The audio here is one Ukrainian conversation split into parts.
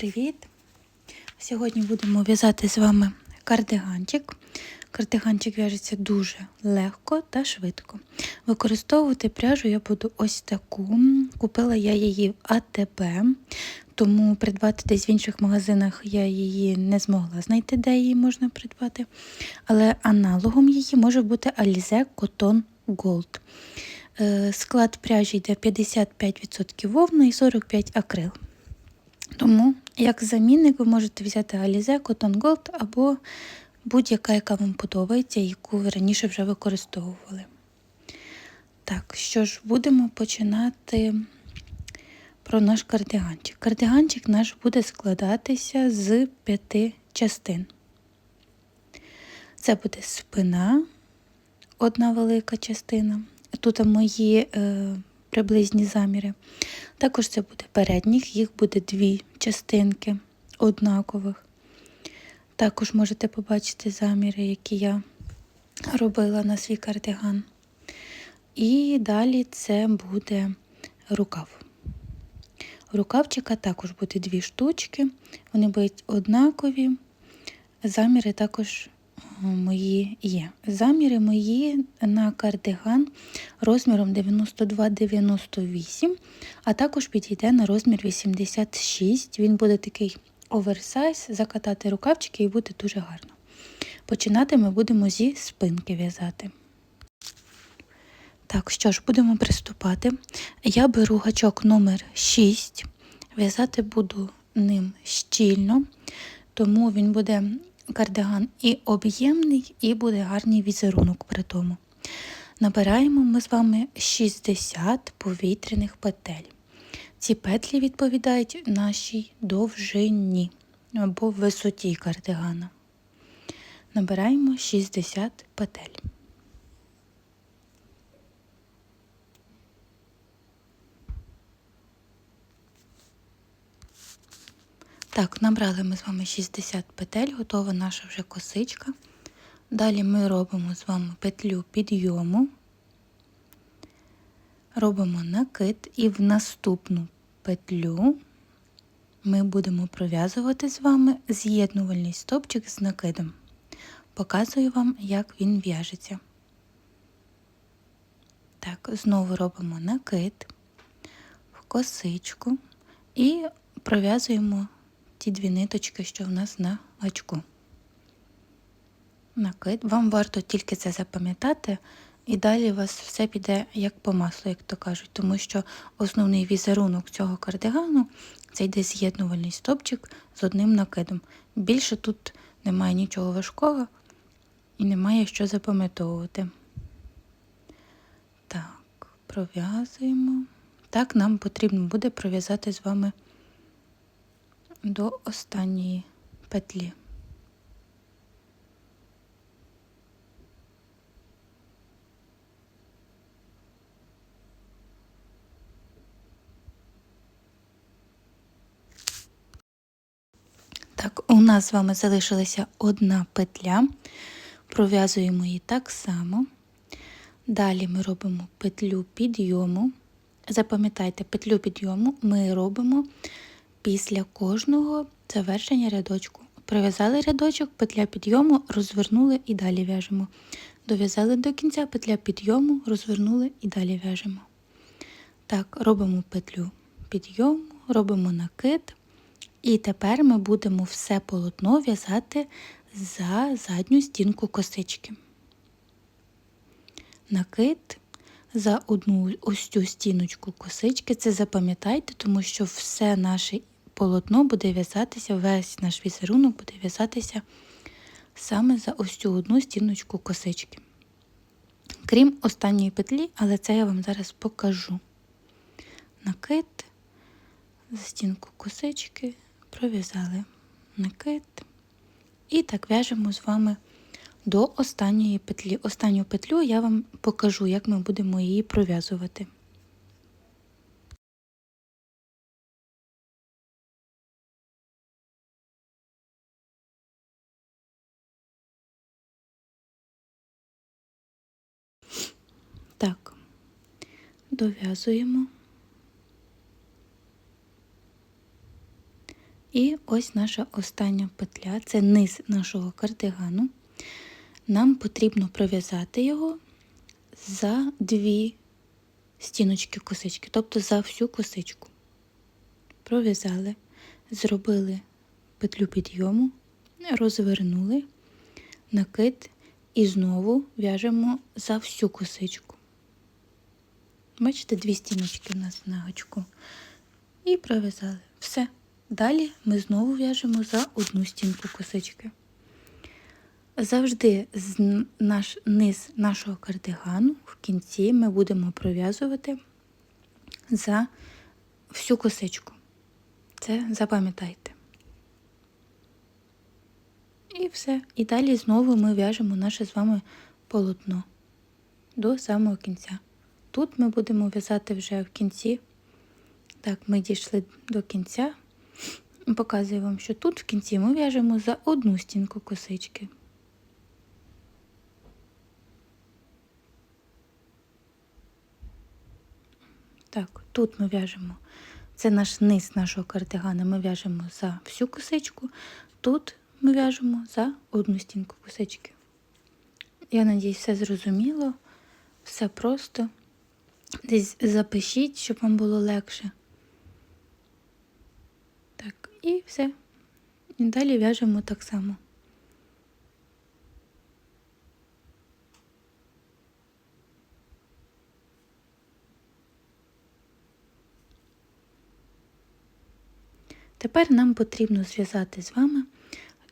привіт! Сьогодні будемо в'язати з вами кардиганчик. Кардиганчик в'яжеться дуже легко та швидко. Використовувати пряжу я буду ось таку. Купила я її в АТБ, тому придбати десь в інших магазинах я її не змогла знайти, де її можна придбати. Але аналогом її може бути Alize Cotton Gold. Е, Склад пряжі йде 55% вовна і 45% акрил. Тому, як замінник, ви можете взяти Alize Cotton Gold або будь-яка, яка вам подобається, яку ви раніше вже використовували. Так, що ж, будемо починати про наш кардиганчик. Кардиганчик наш буде складатися з п'яти частин. Це буде спина, одна велика частина. Тут мої е, приблизні заміри. Також це буде передніх, їх буде дві частинки однакових. Також можете побачити заміри, які я робила на свій кардиган. І далі це буде рукав. Рукавчика також буде дві штучки, вони будуть однакові. Заміри також мої є. Заміри мої на кардиган розміром 92-98, а також підійде на розмір 86. Він буде такий оверсайз, закатати рукавчики і буде дуже гарно. Починати ми будемо зі спинки в'язати. Так, що ж, будемо приступати. Я беру гачок номер 6, в'язати буду ним щільно, тому він буде кардиган і об'ємний, і буде гарний візерунок при тому. Набираємо ми з вами 60 повітряних петель. Ці петлі відповідають нашій довжині або висоті кардигана. Набираємо 60 петель. Так, набрали ми з вами 60 петель, готова наша вже косичка. Далі ми робимо з вами петлю підйому, робимо накид і в наступну петлю ми будемо пров'язувати з вами з'єднувальний стопчик з накидом. Показую вам, як він в'яжеться. Так, знову робимо накид в косичку і пров'язуємо ті дві ниточки, що в нас на гачку. Накид. Вам варто тільки це запам'ятати, і далі у вас все піде як по маслу, як то кажуть, тому що основний візерунок цього кардигану це йде з'єднувальний стопчик з одним накидом. Більше тут немає нічого важкого і немає що запам'ятовувати. Так, пров'язуємо. Так, нам потрібно буде пров'язати з вами до останньої петлі. Так, у нас з вами залишилася одна петля, пров'язуємо її так само. Далі ми робимо петлю підйому. Запам'ятайте, петлю підйому ми робимо після кожного завершення рядочку. Пров'язали рядочок, петля підйому, розвернули і далі в'яжемо. Дов'язали до кінця петля підйому, розвернули і далі в'яжемо. Так, робимо петлю підйому, робимо накид. І тепер ми будемо все полотно в'язати за задню стінку косички. Накид за одну ось цю стіночку косички. Це запам'ятайте, тому що все наше полотно буде в'язатися, весь наш візерунок буде в'язатися саме за ось цю одну стіночку косички. Крім останньої петлі, але це я вам зараз покажу. Накид, за стінку косички, пров'язали накид. І так в'яжемо з вами до останньої петлі. Останню петлю я вам покажу, як ми будемо її пров'язувати. Так, дов'язуємо. І ось наша остання петля це низ нашого кардигану. Нам потрібно пров'язати його за дві стіночки косички, тобто за всю косичку. Пров'язали, зробили петлю підйому, розвернули накид і знову в'яжемо за всю косичку. Бачите, дві стіночки у нас на гачку. І пров'язали. Все. Далі ми знову в'яжемо за одну стінку косички. Завжди з наш низ нашого кардигану в кінці ми будемо пров'язувати за всю косичку. Це запам'ятайте. І все. І далі знову ми в'яжемо наше з вами полотно до самого кінця. Тут ми будемо в'язати вже в кінці. Так, ми дійшли до кінця. Показую вам, що тут в кінці ми в'яжемо за одну стінку косички. Так, тут ми в'яжемо. Це наш низ нашого кардигана. Ми в'яжемо за всю косичку. Тут ми в'яжемо за одну стінку косички. Я надіюсь, все зрозуміло, все просто. Десь запишіть, щоб вам було легше. Так, і все. І далі в'яжемо так само. Тепер нам потрібно зв'язати з вами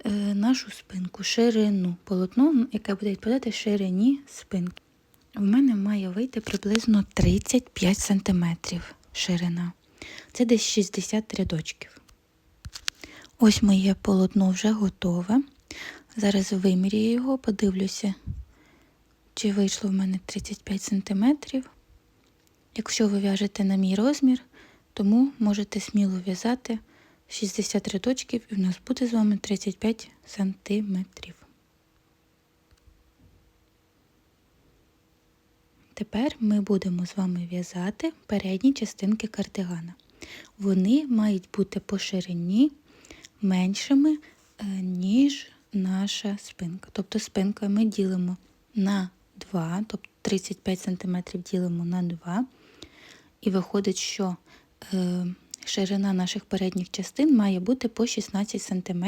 е, нашу спинку, ширину, полотно, яке буде відповідати ширині спинки. У мене має вийти приблизно 35 см ширина. Це десь 60 рядочків. Ось моє полотно вже готове. Зараз вимірюю його, подивлюся, чи вийшло в мене 35 см. Якщо ви в'яжете на мій розмір, тому можете сміло в'язати 60 рядочків і в нас буде з вами 35 сантиметрів. Тепер ми будемо з вами в'язати передні частинки кардигана. Вони мають бути по ширині меншими, е, ніж наша спинка. Тобто спинка ми ділимо на 2, тобто 35 см ділимо на 2. І виходить, що е, ширина наших передніх частин має бути по 16 см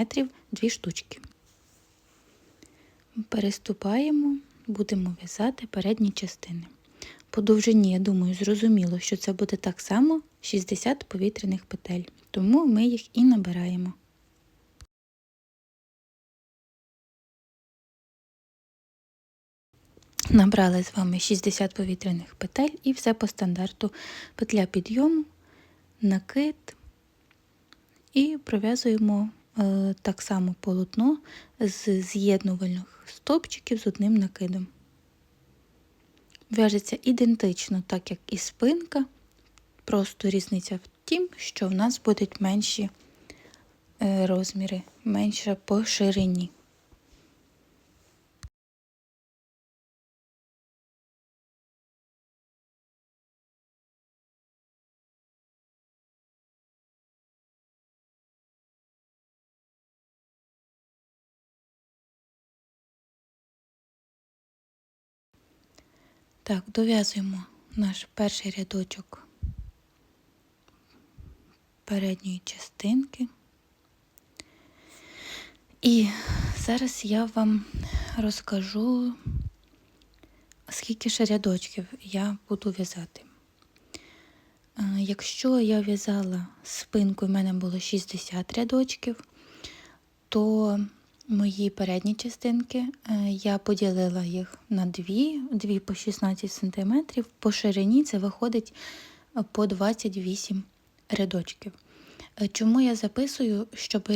2 штучки. Переступаємо, будемо в'язати передні частини. По довжині, я думаю, зрозуміло, що це буде так само 60 повітряних петель, тому ми їх і набираємо. Набрали з вами 60 повітряних петель і все по стандарту петля підйому, накид і пров'язуємо е, так само полотно з з'єднувальних стовпчиків з одним накидом. В'яжеться ідентично, так як і спинка, просто різниця в тім, що в нас будуть менші е, розміри, менше по ширині. Так, дов'язуємо наш перший рядочок передньої частинки. І зараз я вам розкажу, скільки ще рядочків я буду в'язати. Е, якщо я в'язала спинку, в мене було 60 рядочків, то Мої передні частинки е, я поділила їх на дві, дві по 16 см. По ширині це виходить е, по 28 рядочків. Е, чому я записую, щоб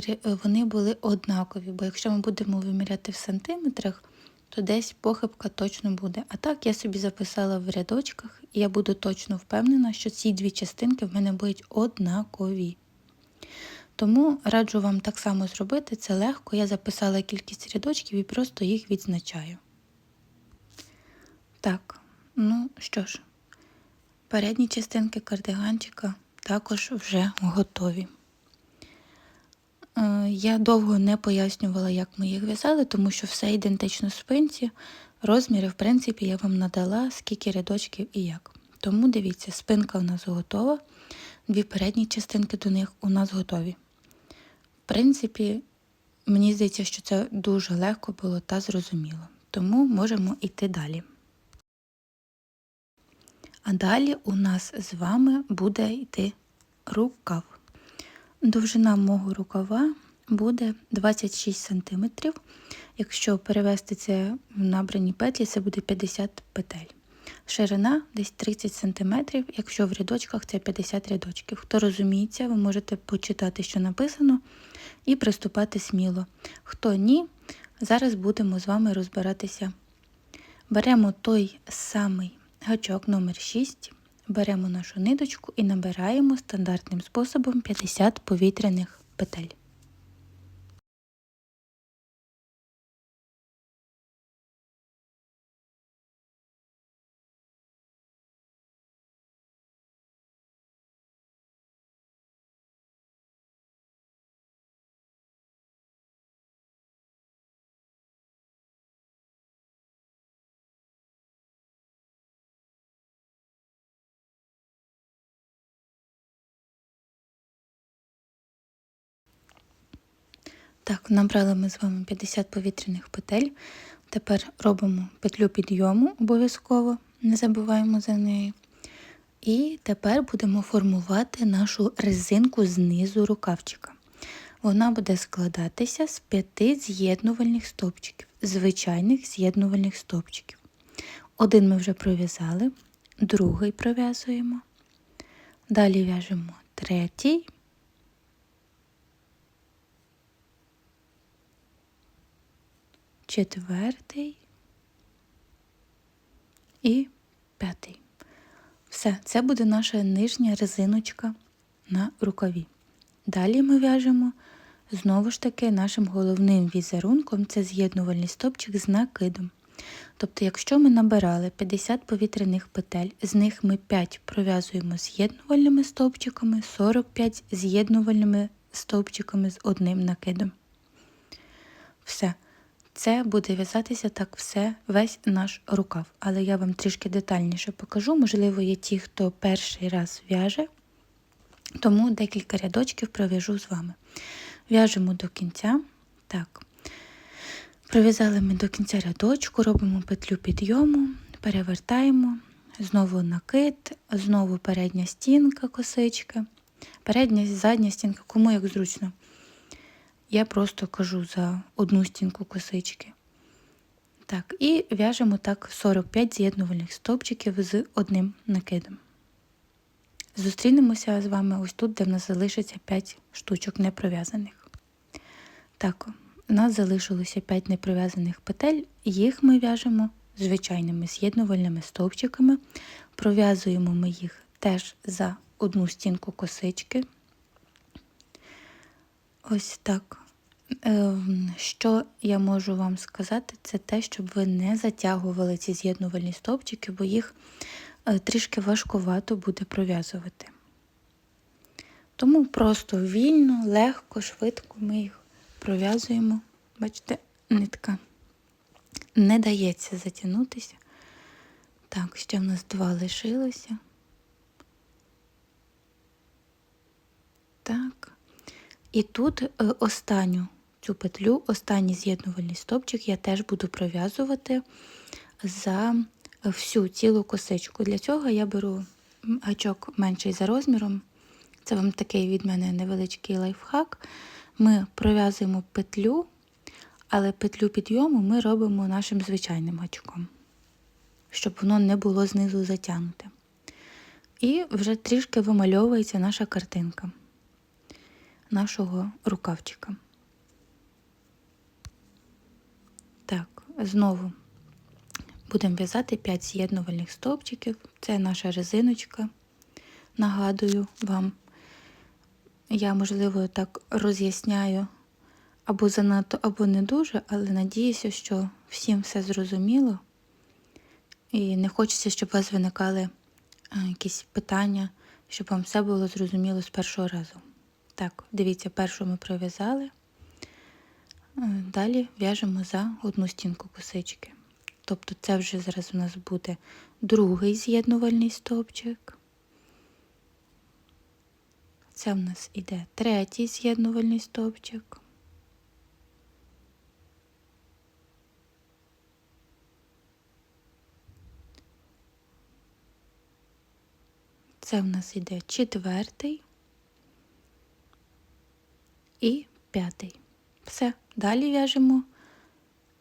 вони були однакові? Бо якщо ми будемо виміряти в сантиметрах, то десь похибка точно буде. А так я собі записала в рядочках, і я буду точно впевнена, що ці дві частинки в мене будуть однакові. Тому раджу вам так само зробити, це легко. Я записала кількість рядочків і просто їх відзначаю. Так, ну що ж, передні частинки кардиганчика також вже готові. Я довго не пояснювала, як ми їх в'язали, тому що все ідентично спинці. Розміри, в принципі, я вам надала, скільки рядочків і як. Тому дивіться, спинка у нас готова, дві передні частинки до них у нас готові. Принципі, мені здається, що це дуже легко було та зрозуміло. Тому можемо йти далі. А далі у нас з вами буде йти рукав. Довжина мого рукава буде 26 см. Якщо перевести це в набрані петлі, це буде 50 петель. Ширина десь 30 см, якщо в рядочках це 50 рядочків. Хто розуміється, ви можете почитати, що написано, і приступати сміло. Хто ні, зараз будемо з вами розбиратися. Беремо той самий гачок номер 6 беремо нашу ниточку і набираємо стандартним способом 50 повітряних петель. Так, набрали ми з вами 50 повітряних петель. Тепер робимо петлю підйому обов'язково, не забуваємо за неї. І тепер будемо формувати нашу резинку знизу рукавчика. Вона буде складатися з п'яти з'єднувальних стовпчиків, звичайних з'єднувальних стовпчиків. Один ми вже пров'язали, другий пров'язуємо. Далі в'яжемо третій. Четвертий і п'ятий. Все, це буде наша нижня резиночка на рукаві. Далі ми в'яжемо знову ж таки нашим головним візерунком це з'єднувальний стопчик з накидом. Тобто, якщо ми набирали 50 повітряних петель, з них ми 5 пров'язуємо з'єднувальними стовпчиками, 45 з'єднувальними стовпчиками з одним накидом. Все. Це буде в'язатися так все, весь наш рукав. Але я вам трішки детальніше покажу. Можливо, є ті, хто перший раз в'яже, тому декілька рядочків пров'яжу з вами. В'яжемо до кінця. Так. Пров'язали ми до кінця рядочку, робимо петлю підйому, перевертаємо, знову накид, знову передня стінка косички, передня задня стінка, кому як зручно. Я просто кажу за одну стінку косички. Так, і в'яжемо так 45 з'єднувальних стовпчиків з одним накидом. Зустрінемося з вами ось тут, де в нас залишиться 5 штучок непров'язаних. Так, у нас залишилося 5 непров'язаних петель, їх ми в'яжемо звичайними з'єднувальними стовпчиками. Пров'язуємо ми їх теж за одну стінку косички. Ось так. Ем, що я можу вам сказати, це те, щоб ви не затягували ці з'єднувальні стовпчики, бо їх е, трішки важкувато буде пров'язувати. Тому просто вільно, легко, швидко ми їх пров'язуємо. Бачите, нитка не дається затягнутися. Так, ще в нас два лишилося. Так. І тут е, останню цю петлю, останній з'єднувальний стовпчик я теж буду пров'язувати за всю цілу косичку. Для цього я беру гачок менший за розміром. Це вам такий від мене невеличкий лайфхак. Ми пров'язуємо петлю, але петлю підйому ми робимо нашим звичайним гачком, щоб воно не було знизу затягнуте. І вже трішки вимальовується наша картинка нашого рукавчика. Так, знову будемо в'язати 5 з'єднувальних стовпчиків. Це наша резиночка. Нагадую вам, я, можливо, так роз'ясняю або занадто, або не дуже, але надіюся, що всім все зрозуміло. І не хочеться, щоб у вас виникали е, якісь питання, щоб вам все було зрозуміло з першого разу. Так, дивіться, першу ми пров'язали. Е, Далі в'яжемо за одну стінку косички. Тобто це вже зараз у нас буде другий з'єднувальний стовпчик. Це в нас іде третій з'єднувальний стовпчик. Це в нас іде четвертий і п'ятий. Все. Далі в'яжемо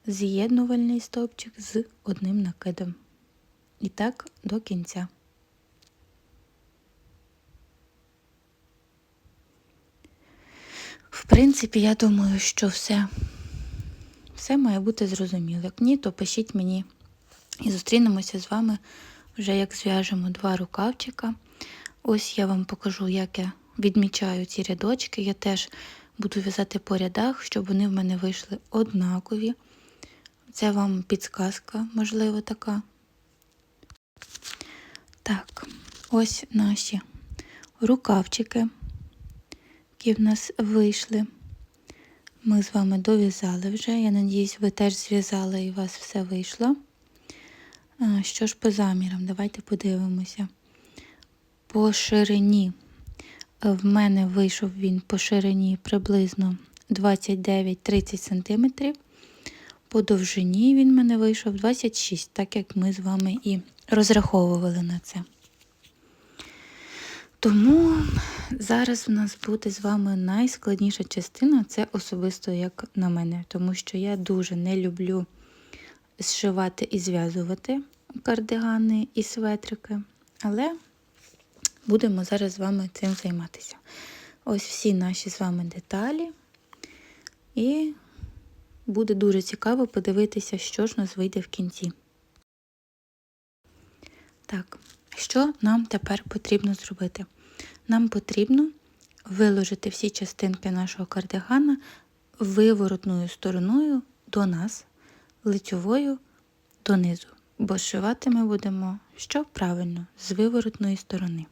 з'єднувальний стовпчик з одним накидом. І так до кінця. В принципі, я думаю, що все, все має бути зрозуміло. Як ні, то пишіть мені і зустрінемося з вами вже як зв'яжемо два рукавчика. Ось я вам покажу, як я відмічаю ці рядочки. Я теж буду в'язати по рядах, щоб вони в мене вийшли однакові. Це вам підсказка, можливо, така. Так, ось наші рукавчики, які в нас вийшли. Ми з вами дов'язали вже. Я надіюсь, ви теж зв'язали і у вас все вийшло. Що ж по замірам? Давайте подивимося. По ширині. В мене вийшов він по ширині приблизно 29-30 см. По довжині він мене вийшов 26, так як ми з вами і розраховували на це. Тому зараз в нас буде з вами найскладніша частина це особисто як на мене, тому що я дуже не люблю зшивати і зв'язувати кардигани і светрики, але будемо зараз з вами цим займатися. Ось всі наші з вами деталі. І буде дуже цікаво подивитися, що ж нас вийде в кінці. Так, що нам тепер потрібно зробити? Нам потрібно виложити всі частинки нашого кардигана виворотною стороною до нас, лицьовою донизу. Бо зшивати ми будемо що правильно, з виворотної сторони.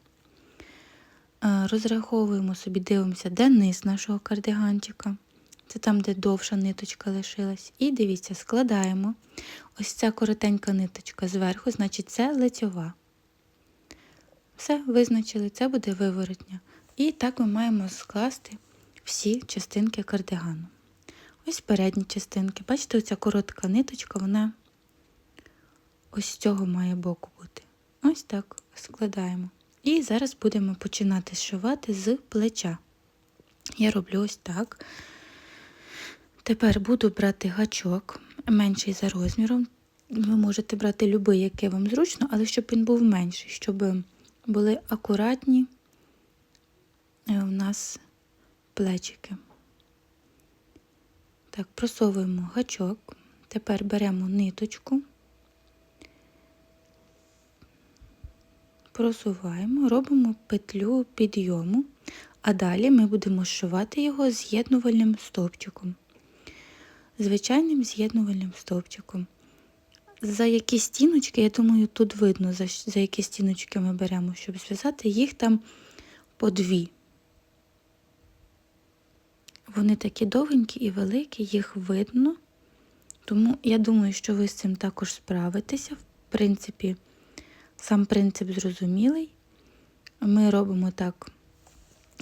Розраховуємо собі, дивимося, де низ нашого кардиганчика. Це там, де довша ниточка лишилась. І дивіться, складаємо ось ця коротенька ниточка зверху, значить, це лицьова. Все, визначили, це буде виворотня. І так ми маємо скласти всі частинки кардигану. Ось передні частинки. Бачите, оця коротка ниточка, вона ось з цього має боку бути. Ось так складаємо. І зараз будемо починати зшивати з плеча. Я роблю ось так. Тепер буду брати гачок, менший за розміром. Ви можете брати будь-який, який вам зручно, але щоб він був менший, щоб були акуратні е, у нас плечики. Так, просовуємо гачок. Тепер беремо ниточку, просуваємо, робимо петлю підйому, а далі ми будемо зшивати його з'єднувальним стовпчиком. Звичайним з'єднувальним стовпчиком. За які стіночки, я думаю, тут видно, за, за які стіночки ми беремо, щоб зв'язати, їх там по дві. Вони такі довгенькі і великі, їх видно. Тому я думаю, що ви з цим також справитеся. В принципі, сам принцип зрозумілий. Ми робимо так,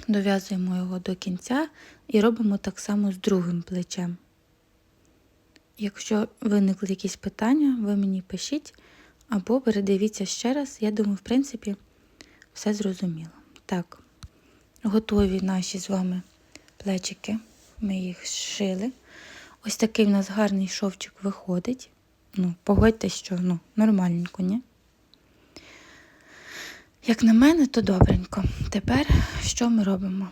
дов'язуємо його до кінця і робимо так само з другим плечем. Якщо виникли якісь питання, ви мені пишіть або передивіться ще раз. Я думаю, в принципі, все зрозуміло. Так, готові наші з вами плечики. Ми їх зшили. Ось такий в нас гарний шовчик виходить. Ну, погодьтесь, що ну, нормальненько, ні? Як на мене, то добренько. Тепер що ми робимо?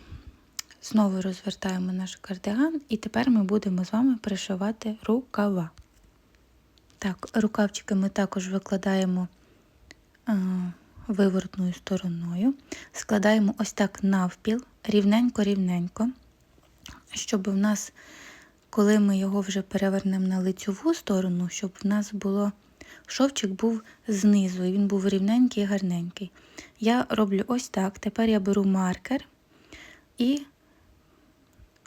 Знову розвертаємо наш кардиган, і тепер ми будемо з вами пришивати рукава. Так, рукавчики ми також викладаємо а, виворотною стороною, складаємо ось так навпіл, рівненько-рівненько, щоб в нас, коли ми його вже перевернемо на лицьову сторону, щоб в нас було шовчик був знизу, і він був рівненький і гарненький. Я роблю ось так. Тепер я беру маркер і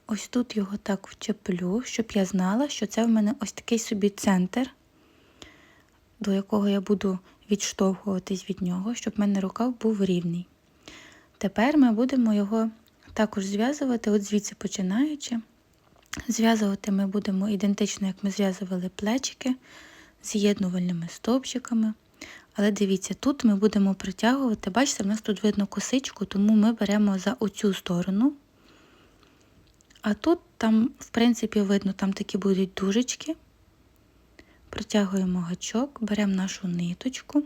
ось тут його так вчеплю, щоб я знала, що це в мене ось такий собі центр, до якого я буду відштовхуватись від нього, щоб в мене рукав був рівний. Тепер ми будемо його також зв'язувати, от звідси починаючи. Зв'язувати ми будемо ідентично, як ми зв'язували плечики з'єднувальними стовпчиками. Але дивіться, тут ми будемо притягувати, бачите, в нас тут видно косичку, тому ми беремо за оцю сторону. А тут там, в принципі, видно, там такі будуть дужечки. Протягуємо гачок, беремо нашу ниточку,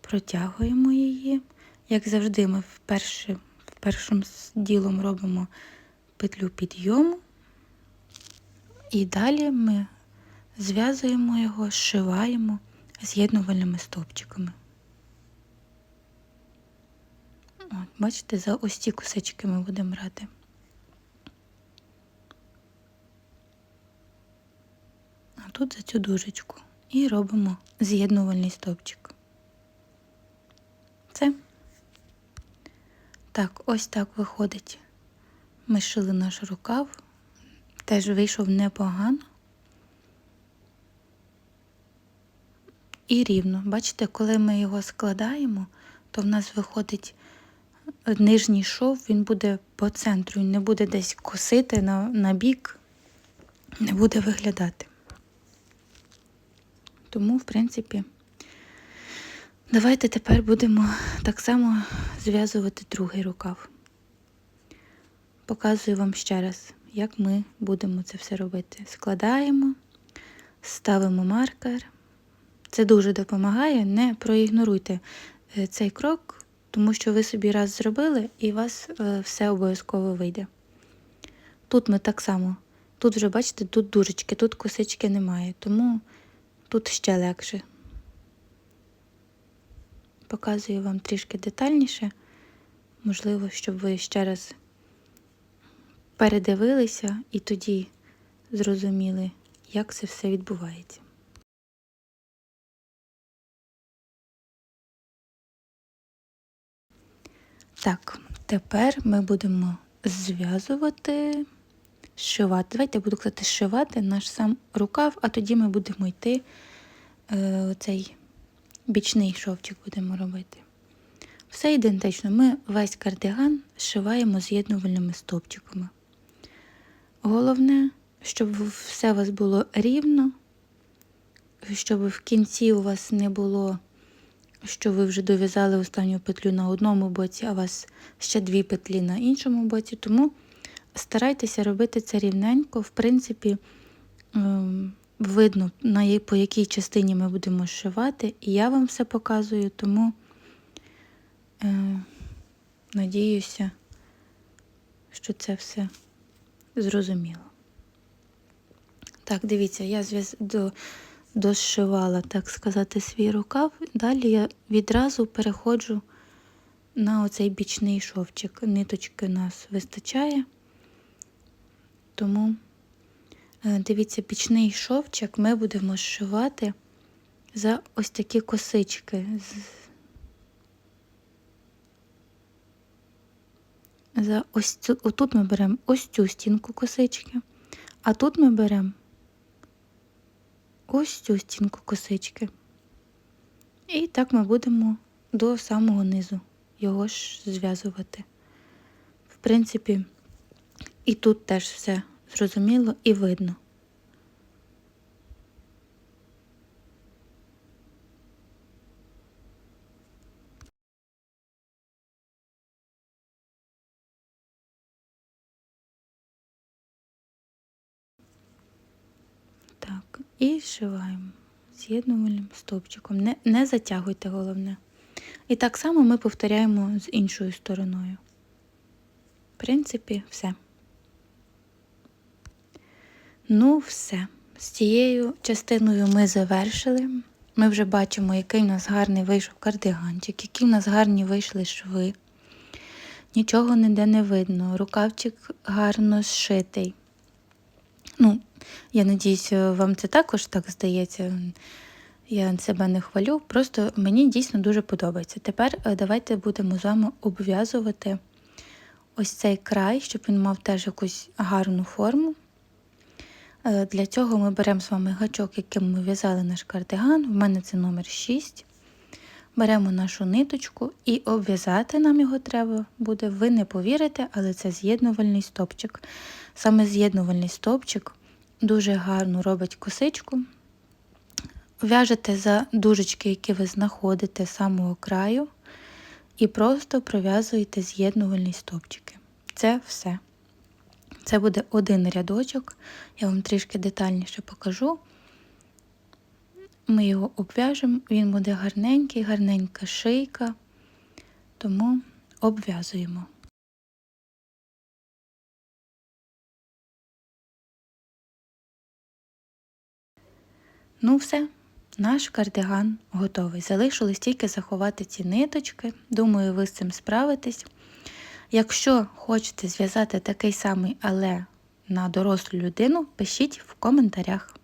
протягуємо її. Як завжди, ми вперше, першим ділом робимо петлю підйому, і далі ми зв'язуємо його, зшиваємо з'єднувальними стовпчиками. От, бачите, за ось ці кусочки ми будемо брати. А тут за цю дужечку. І робимо з'єднувальний стовпчик. Це. Так, ось так виходить. Ми шили наш рукав, теж вийшов непогано. І рівно. Бачите, коли ми його складаємо, то в нас виходить нижній шов, він буде по центру, він не буде десь косити на, на бік, не буде виглядати. Тому, в принципі, давайте тепер будемо так само зв'язувати другий рукав. Показую вам ще раз, як ми будемо це все робити. Складаємо, ставимо маркер. Це дуже допомагає, не проігноруйте е, цей крок, тому що ви собі раз зробили і у вас е, все обов'язково вийде. Тут ми так само, тут вже, бачите, тут дужечки, тут косички немає, тому тут ще легше. Показую вам трішки детальніше, можливо, щоб ви ще раз передивилися і тоді зрозуміли, як це все відбувається. Так, тепер ми будемо зв'язувати, зшивати. Давайте я буду казати, зшивати наш сам рукав, а тоді ми будемо йти е, цей бічний шовчик будемо робити. Все ідентично. Ми весь кардиган зшиваємо з'єднувальними стовпчиками. Головне, щоб все у вас було рівно, щоб в кінці у вас не було що ви вже дов'язали останню петлю на одному боці, а у вас ще дві петлі на іншому боці. Тому старайтеся робити це рівненько. В принципі, ем, видно, по якій частині ми будемо зшивати, і я вам все показую, тому е, надіюся, що це все зрозуміло. Так, дивіться, я зв'яз дошивала, так сказати, свій рукав. Далі я відразу переходжу на оцей бічний шовчик. Ниточки у нас вистачає, тому, е, дивіться, бічний шовчик ми будемо зшивати за ось такі косички. За ось цю, Отут ми беремо ось цю стінку косички, а тут ми беремо ось цю стінку косички. І так ми будемо до самого низу його ж зв'язувати. В принципі, і тут теж все зрозуміло і видно. Так, і зшиваємо з'єднувальним стовпчиком. Не, не затягуйте головне. І так само ми повторяємо з іншою стороною. В принципі, все. Ну, все. З цією частиною ми завершили. Ми вже бачимо, який у нас гарний вийшов кардиганчик, які у нас гарні вийшли шви. Нічого ніде не видно. Рукавчик гарно зшитий. Ну, я надіюся, вам це також так здається. Я себе не хвалю, просто мені дійсно дуже подобається. Тепер е, давайте будемо з вами обв'язувати ось цей край, щоб він мав теж якусь гарну форму. Е, Для цього ми беремо з вами гачок, яким ми в'язали наш кардиган. В мене це номер 6. Беремо нашу ниточку і обв'язати нам його треба буде. Ви не повірите, але це з'єднувальний стопчик. Саме з'єднувальний стопчик дуже гарно робить косичку. В'яжете за дужечки, які ви знаходите з самого краю, і просто пров'язуєте з'єднувальні стопчики. Це все. Це буде один рядочок, я вам трішки детальніше покажу. Ми його обв'яжемо, він буде гарненький, гарненька шийка, тому обв'язуємо. Ну, все, наш кардиган готовий. Залишилось тільки заховати ці ниточки. Думаю, ви з цим справитесь. Якщо хочете зв'язати такий самий, але на дорослу людину, пишіть в коментарях.